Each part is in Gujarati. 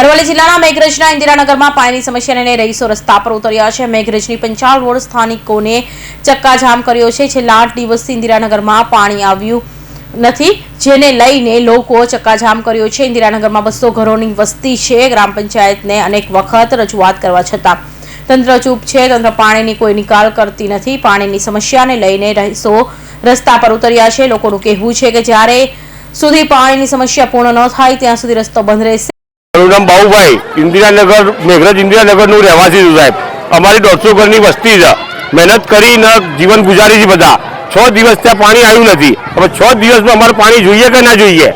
અરવલ્લી જિલ્લાના મેઘરજના ઇન્દિરાનગરમાં પાણીની સમસ્યાને રહીશો રસ્તા પર ઉતર્યા છે. મેઘરજની પંચાલ રોડ સ્થાનિકોને ચક્કાજામ કર્યો છે. છેલ્લા આઠ દિવસથી ઇન્દિરાનગરમાં પાણી આવ્યું નથી, જેને લઈને લોકો ચક્કાજામ કર્યો છે. ઇન્દિરાનગરમાં બસો ઘરોની વસ્તી છે. ગ્રામ પંચાયતને અનેક વખત રજૂઆત કરવા છતાં તંત્ર ચૂપ છે. તંત્ર પાણીની કોઈ નિકાલ કરતી નથી. પાણીની સમસ્યાને લઈને રહીશો રસ્તા પર ઉતર્યા છે. લોકોનું કહેવું છે કે જ્યારે સુધી પાણીની સમસ્યા પૂર્ણ ન થાય, ત્યાં સુધી રસ્તો બંધ રહેશે. મારું નામ બાઉભાઈ. ઇન્દિરાનગર મેઘરજ ઇન્દિરાનગરનું રહેવાસી છું સાહેબ. અમારી દોઢસો ઘરની વસ્તી છે. મહેનત કરીને જીવન ગુજારી છે બધા. છ દિવસ ત્યાં પાણી આવ્યું નથી. હવે છ દિવસમાં અમારે પાણી જોઈએ કે ના જોઈએ?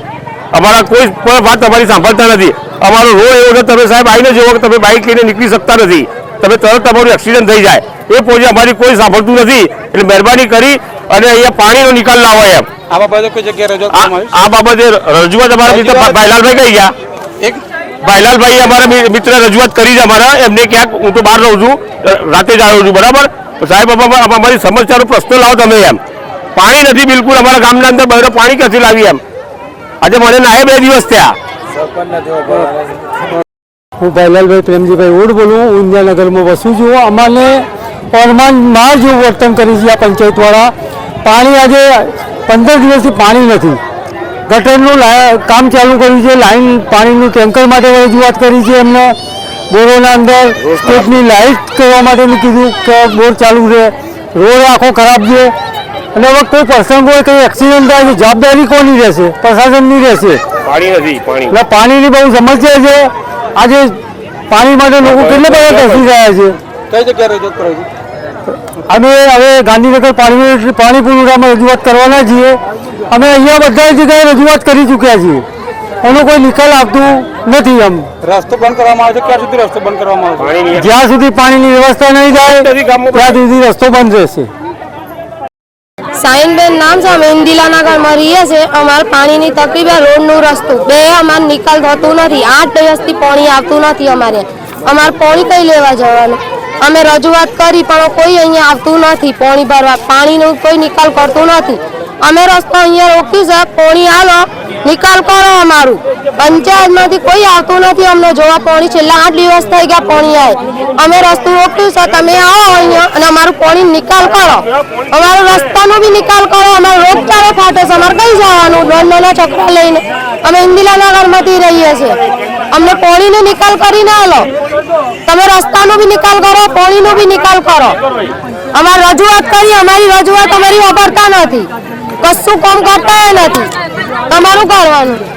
અમારા કોઈ પણ વાત અમારી સાંભળતા નથી. અમારો રો એવો છે તમે સાહેબ આવીને જુઓ કે તમે બાઇક લઈને નીકળી શકતા નથી. તમે તરત તમારું એક્સિડન્ટ થઈ જાય. એ પહોંચે અમારી કોઈ સાંભળતું નથી. એટલે મહેરબાની કરી અને અહીંયા પાણીનો નિકાલ લાવો એમ. આ બાબતે કોઈ જગ્યાએ રજૂઆત આ બાબતે રજૂઆત અમારા ભાઈલાલભાઈ કહી ગયા. ભાઈલાલભાઈ અમારા મિત્ર રજૂઆત કરી છે અમારા. એમને ક્યાંક હું તો બહાર રહું છું. રાતે જ આવ્યો છું. બરાબર? સાહેબ અમા- અમા- અમારી સમસ્યાનો પ્રશ્ન લાવો તમે એમ. પાણી નથી બિલકુલ અમારા ગામના અંદર. બહાર પાણી ક્યાંથી લાવી એમ? આજે મને નાહે બે દિવસ થયા. હું ભાઈલાલભાઈ પ્રેમજીભાઈ ઓડ બોલું. હું ઇન્દિરાનગરમાં વસું છું. અમારે પરમાન માર જેવું વર્તન કરી છે આ પંચાયતવાળા. પાણી આજે પંદર દિવસથી પાણી નથી. ગટરનું લા- કામ ચાલુ કર્યું છે. લાઈન પાણીનું ટેન્કર માટે રજૂઆત કરી છે એમને. બોરોના અંદર સ્ટેટની લાઇટ કરવા માટેનું કીધું કે બોર ચાલુ છે રોડ આખો ખરાબ છે. અને હવે કોઈ પ્રસંગ હોય કંઈ એક્સિડન્ટ થાય છે જવાબદારી કોની રહેશે? પ્રશાસનની રહેશે. પાણી નથી પાણી. એટલે પાણીની બહુ સમસ્યા છે. આજે પાણી માટે લોકો કેટલા બધા તરસી રહ્યા છે? કઈ જગ્યાએ રજૂઆત કરાવી અમે હવે ગાંધીનગર પાણી પાણી પુરવઠામાં રજૂઆત કરવાના છીએ. અમે અહીંયા બધા જગ્યાએ રજૂઆત કરી ચૂક્યા છીએ. એનો કોઈ નિકાલ આપતું નથી એમ. રસ્તો બંધ કરવામાં આવે છે? ક્યાં સુધી રસ્તો બંધ કરવામાં આવે જ્યાં સુધી પાણીની વ્યવસ્થા નહીં થાય ત્યાં સુધી રસ્તો બંધ રહેશે. સાઈનબેન નામ છે અમે ઇન્દિલાનગરમાં રહીએ છીએ. અમારે પાણીની તકલીફ રોડ રોડનું રસ્તું. બે અમારે નિકાલ થતું નથી. આઠ દિવસથી પાણી આવતું નથી અમારે. અમારે પાણી કઈ લેવા જવાનું? અમે રજૂઆત કરી, પણ કોઈ અહીંયા આવતું નથી. પાણી ભરવા, પાણીનો કોઈ નિકાલ કરતું નથી. અમે રસ્તો અહીંયા રોક્યું છે પોણી હાલો નિકાલ કરો અમારું. પંચાયતમાંથી કોઈ આવતું નથી, અમને જોવા પોણી છેલ્લા આઠ દિવસ થઈ ગયા પોણી આવે અમે રસ્તો રોક્યું છે, તમે આવો અહીંયા અને અમારું પોણી નિકાલ કરો. અમારો રસ્તાનો બી નિકાલ કરો, અમારો રોગચાળો ફાટે છે, અમારે કઈ જવાનું? નાના નાના છોકરા લઈને અમે ઇન્દિરાનગરમાંથી રહીએ છીએ. અમને પોણીનો નિકાલ કરીને આલો. તમે રસ્તાનો બી નિકાલ કરો, પોણીનો બી નિકાલ કરો. અમારે રજૂઆત કરી, અમારી રજૂઆત અમારી વાપરતા નથી. કશું કામ કરતા નથી. તમારું કરવાનું.